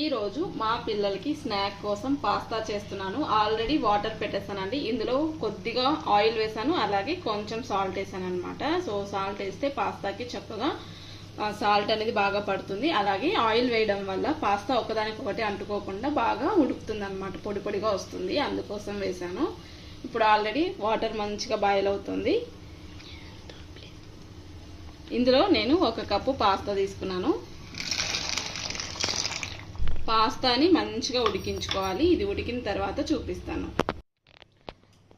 ఈరోజు మా పిల్లలకి స్నాక్ కోసం పాస్తా చేస్తున్నాను. ఆల్రెడీ వాటర్ పెట్టేస్తానండి ఇందులో కొద్దిగా ఆయిల్ వేసాను అలాగే కొంచెం సాల్ట్ వేసాను అనమాట సో సాల్ట్ వేస్తే పాస్తాకి చక్కగా సాల్ట్ అనేది బాగా పడుతుంది. అలాగే ఆయిల్ వేయడం వల్ల పాస్తా ఒకదానికొకటి అంటుకోకుండా బాగా ఉడుకుతుంది అనమాట పొడి పొడిగా వస్తుంది. అందుకోసం వేసాను ఇప్పుడు ఆల్రెడీ వాటర్ మంచిగా బాయిల్ అవుతుంది. ఇందులో నేను ఒక కప్పు పాస్తా తీసుకున్నాను. పాస్తాని మంచిగా ఉడికించుకోవాలి. ఇది ఉడికిన తర్వాత చూపిస్తాను.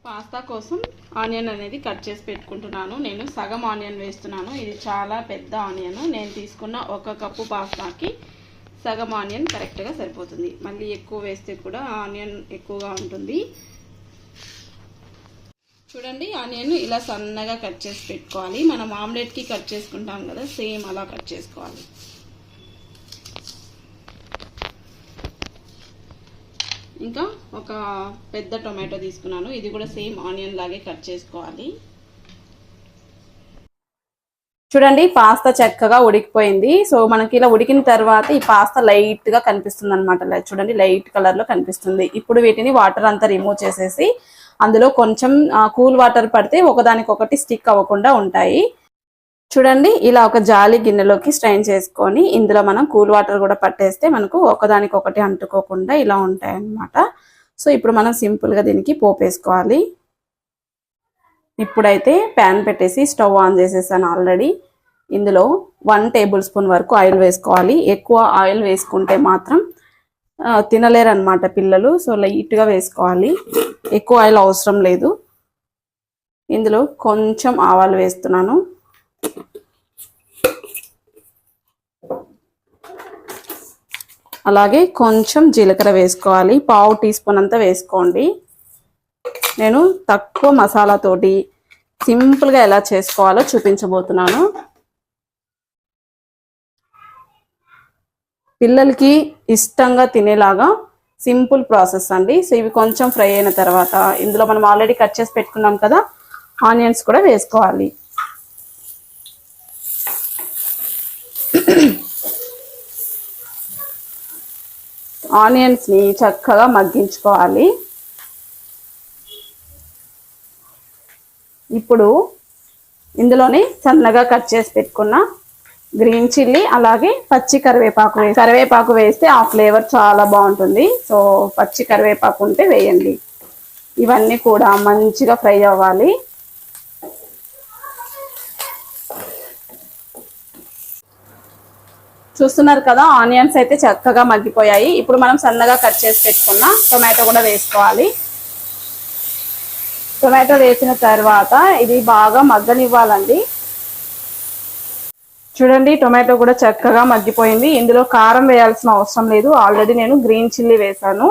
పాస్తా కోసం ఆనియన్ అనేది కట్ చేసి పెట్టుకుంటున్నాను. నేను సగం ఆనియన్ వేస్తున్నాను. ఇది చాలా పెద్ద ఆనియన్. నేను తీసుకున్న ఒక కప్పు పాస్తాకి సగం ఆనియన్ కరెక్ట్గా సరిపోతుంది. మళ్ళీ ఎక్కువ వేస్తే కూడా ఆనియన్ ఎక్కువగా ఉంటుంది. చూడండి ఆనియన్ ఇలా సన్నగా కట్ చేసి పెట్టుకోవాలి. మనం ఆమ్లెట్కి కట్ చేసుకుంటాం కదా సేమ్ అలా కట్ చేసుకోవాలి. ఇంకా ఒక పెద్ద టొమాటో తీసుకున్నాను. ఇది కూడా సేమ్ ఆనియన్ లాగే కట్ చేసుకోవాలి. చూడండి పాస్తా చక్కగా ఉడికిపోయింది. సో మనకి ఇలా ఉడికిన తర్వాత ఈ పాస్తా లైట్గా కనిపిస్తుంది అనమాట చూడండి లైట్ కలర్లో కనిపిస్తుంది. ఇప్పుడు వీటిని వాటర్ అంతా రిమూవ్ చేసేసి అందులో కొంచెం కూల్ వాటర్ పడితే ఒకదానికొకటి స్టిక్ అవ్వకుండా ఉంటాయి. చూడండి ఇలా ఒక జాలి గిన్నెలోకి స్ట్రైన్ చేసుకొని ఇందులో మనం కూల్ వాటర్ కూడా పట్టేస్తే మనకు ఒకదానికొకటి అంటుకోకుండా ఇలా ఉంటాయన్నమాట. సో ఇప్పుడు మనం సింపుల్గా దీనికి పోపు వేసుకోవాలి. ఇప్పుడైతే ప్యాన్ పెట్టేసి స్టవ్ ఆన్ చేసేసాను ఆల్రెడీ. ఇందులో వన్ టేబుల్ స్పూన్ వరకు ఆయిల్ వేసుకోవాలి. ఎక్కువ ఆయిల్ వేసుకుంటే మాత్రం తినలేరు అనమాట పిల్లలు. సో లైట్గా వేసుకోవాలి. ఎక్కువ ఆయిల్ అవసరం లేదు. ఇందులో కొంచెం ఆవాలు వేస్తున్నాను. అలాగే కొంచెం జీలకర్ర వేసుకోవాలి. పావు టీ స్పూన్ అంతా వేసుకోండి. నేను తక్కువ మసాలాతోటి సింపుల్గా ఎలా చేసుకోవాలో చూపించబోతున్నాను. పిల్లలకి ఇష్టంగా తినేలాగా సింపుల్ ప్రాసెస్ అండి. సో ఇవి కొంచెం ఫ్రై అయిన తర్వాత ఇందులో మనం ఆల్రెడీ కట్ చేసి పెట్టుకున్నాం కదా ఆనియన్స్ కూడా వేసుకోవాలి. ఆనియన్స్ని చక్కగా మగ్గించుకోవాలి. ఇప్పుడు ఇందులోనే సన్నగా కట్ చేసి పెట్టుకున్న గ్రీన్ చిల్లీ అలాగే పచ్చి కరివేపాకు కరివేపాకు వేస్తే ఆ ఫ్లేవర్ చాలా బాగుంటుంది. సో పచ్చి కరివేపాకు ఉంటే వేయండి. ఇవన్నీ కూడా మంచిగా ఫ్రై అవ్వాలి. చూస్తున్నారు కదా ఆనియన్స్ అయితే చక్కగా మగ్గిపోయాయి. ఇప్పుడు మనం సన్నగా కట్ చేసి పెట్టుకున్న టొమాటో కూడా వేసుకోవాలి. టొమాటో వేసిన తర్వాత ఇది బాగా మగ్గనివ్వాలండి. చూడండి టొమాటో కూడా చక్కగా మగ్గిపోయింది. ఇందులో కారం వేయాల్సిన అవసరం లేదు. ఆల్రెడీ నేను గ్రీన్ చిల్లీ వేసాను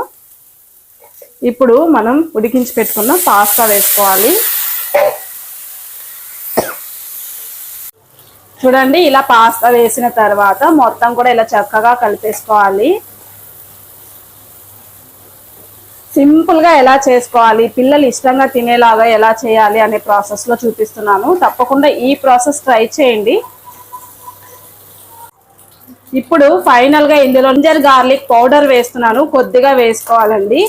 ఇప్పుడు మనం ఉడికించి పెట్టుకున్న పాస్తా వేసుకోవాలి. చూడండి ఇలా పాస్తా వేసిన తర్వాత మొత్తం కూడా ఇలా చక్కగా కలిపేసుకోవాలి. సింపుల్గా ఎలా చేసుకోవాలి పిల్లలు ఇష్టంగా తినేలాగా ఎలా చేయాలి అనే ప్రాసెస్లో చూపిస్తున్నాను. తప్పకుండా ఈ ప్రాసెస్ ట్రై చేయండి. ఇప్పుడు ఫైనల్గా ఇందులో జింజర్ గార్లిక్ పౌడర్ వేస్తున్నాను కొద్దిగా వేసుకోవాలండి.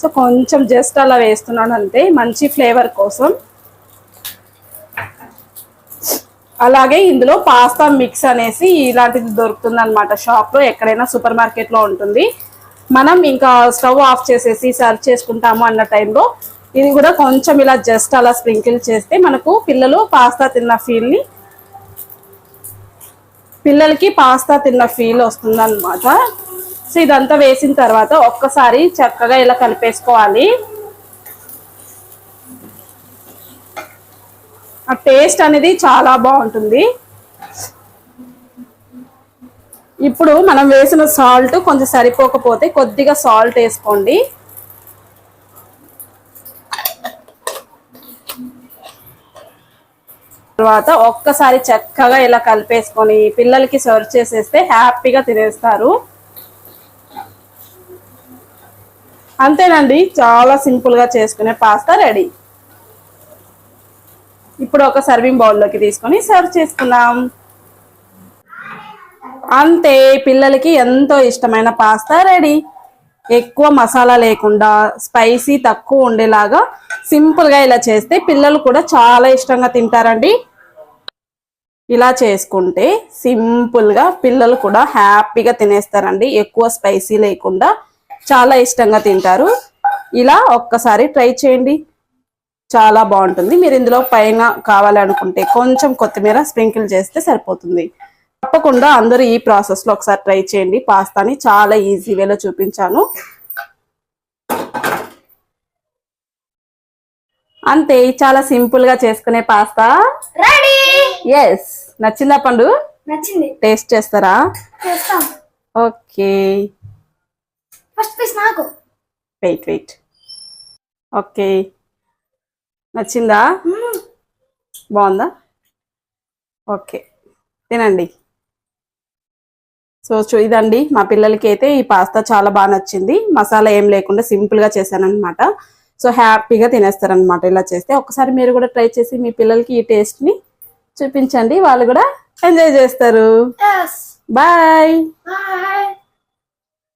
సో కొంచెం జస్ట్ అలా వేస్తున్నాను అంతే మంచి ఫ్లేవర్ కోసం. అలాగే ఇందులో పాస్తా మిక్స్ అనేసి ఇలాంటిది దొరుకుతుంది అనమాట షాప్లో ఎక్కడైనా సూపర్ మార్కెట్లో ఉంటుంది. మనం ఇంకా స్టవ్ ఆఫ్ చేసేసి సర్వ్ చేసుకుంటాము అన్న టైంలో ఇది కూడా కొంచెం ఇలా జస్ట్ అలా స్ప్రింకిల్ చేస్తే మనకు పిల్లలు పాస్తా తిన్న ఫీల్ని పిల్లలకి పాస్తా తిన్న ఫీల్ వస్తుంది అనమాట సో ఇదంతా వేసిన తర్వాత ఒక్కసారి చక్కగా ఇలా కలిపేసుకోవాలి. ఆ టేస్ట్ అనేది చాలా బాగుంటుంది. ఇప్పుడు మనం వేసిన సాల్ట్ కొంచెం సరిపోకపోతే కొద్దిగా సాల్ట్ వేసుకోండి. తర్వాత ఒక్కసారి చక్కగా ఇలా కలిపేసుకొని పిల్లలకి సర్వ్ చేసేస్తే హ్యాపీగా తినేస్తారు. అంతేనండి చాలా సింపుల్గా చేసుకునే పాస్తా రెడీ. ఇప్పుడు ఒక సర్వింగ్ బౌల్లోకి తీసుకొని సర్వ్ చేసుకుందాం. అంతే పిల్లలకి ఎంతో ఇష్టమైన పాస్తా రెడీ ఎక్కువ మసాలా లేకుండా స్పైసీ తక్కువ ఉండేలాగా సింపుల్గా ఇలా చేస్తే పిల్లలు కూడా చాలా ఇష్టంగా తింటారండి. ఇలా చేసుకుంటే సింపుల్గా పిల్లలు కూడా హ్యాపీగా తినేస్తారండి. ఎక్కువ స్పైసీ లేకుండా చాలా ఇష్టంగా తింటారు. ఇలా ఒక్కసారి ట్రై చేయండి. చాలా బాగుంటుంది. మీరు ఇందులో పైన కావాలనుకుంటే కొంచెం కొత్తిమీర స్ప్రింకిల్ చేస్తే సరిపోతుంది. తప్పకుండా అందరూ ఈ ప్రాసెస్లో ఒకసారి ట్రై చేయండి. పాస్తాని చాలా ఈజీ వేలో చూపించాను. అంతే చాలా సింపుల్గా చేసుకునే పాస్తా. ఎస్ నచ్చిందా పండు? నచ్చింది. టేస్ట్ చేస్తారా? చేస్తాం. ఓకే. ఫస్ట్ నాకు. Wait wait. ఓకే. నచ్చిందా. బాగుందా? ఓకే. తినండి. సో చూ ఇదండి. మా పిల్లలకి అయితే ఈ పాస్తా చాలా బాగా నచ్చింది. మసాలా ఏం లేకుండా సింపుల్గా చేశానన్నమాట. సో హ్యాపీగా తినేస్తారనమాట ఇలా చేస్తే ఒకసారి మీరు కూడా ట్రై చేసి మీ పిల్లలకి ఈ టేస్ట్ని చూపించండి. వాళ్ళు కూడా ఎంజాయ్ చేస్తారు. బాయ్. Bye.